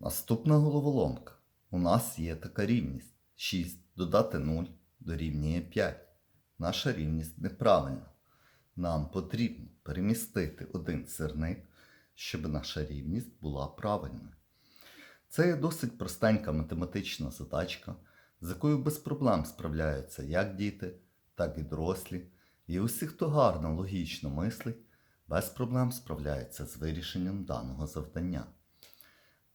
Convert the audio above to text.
Наступна головоломка. У нас є така рівність. 6 додати 0 дорівнює 5. Наша рівність неправильна. Нам потрібно перемістити один сирник, щоб наша рівність була правильною. Це є досить простенька математична задачка, з якою без проблем справляються як діти, так і дорослі. І усі, хто гарно логічно мислить, без проблем справляється з вирішенням даного завдання.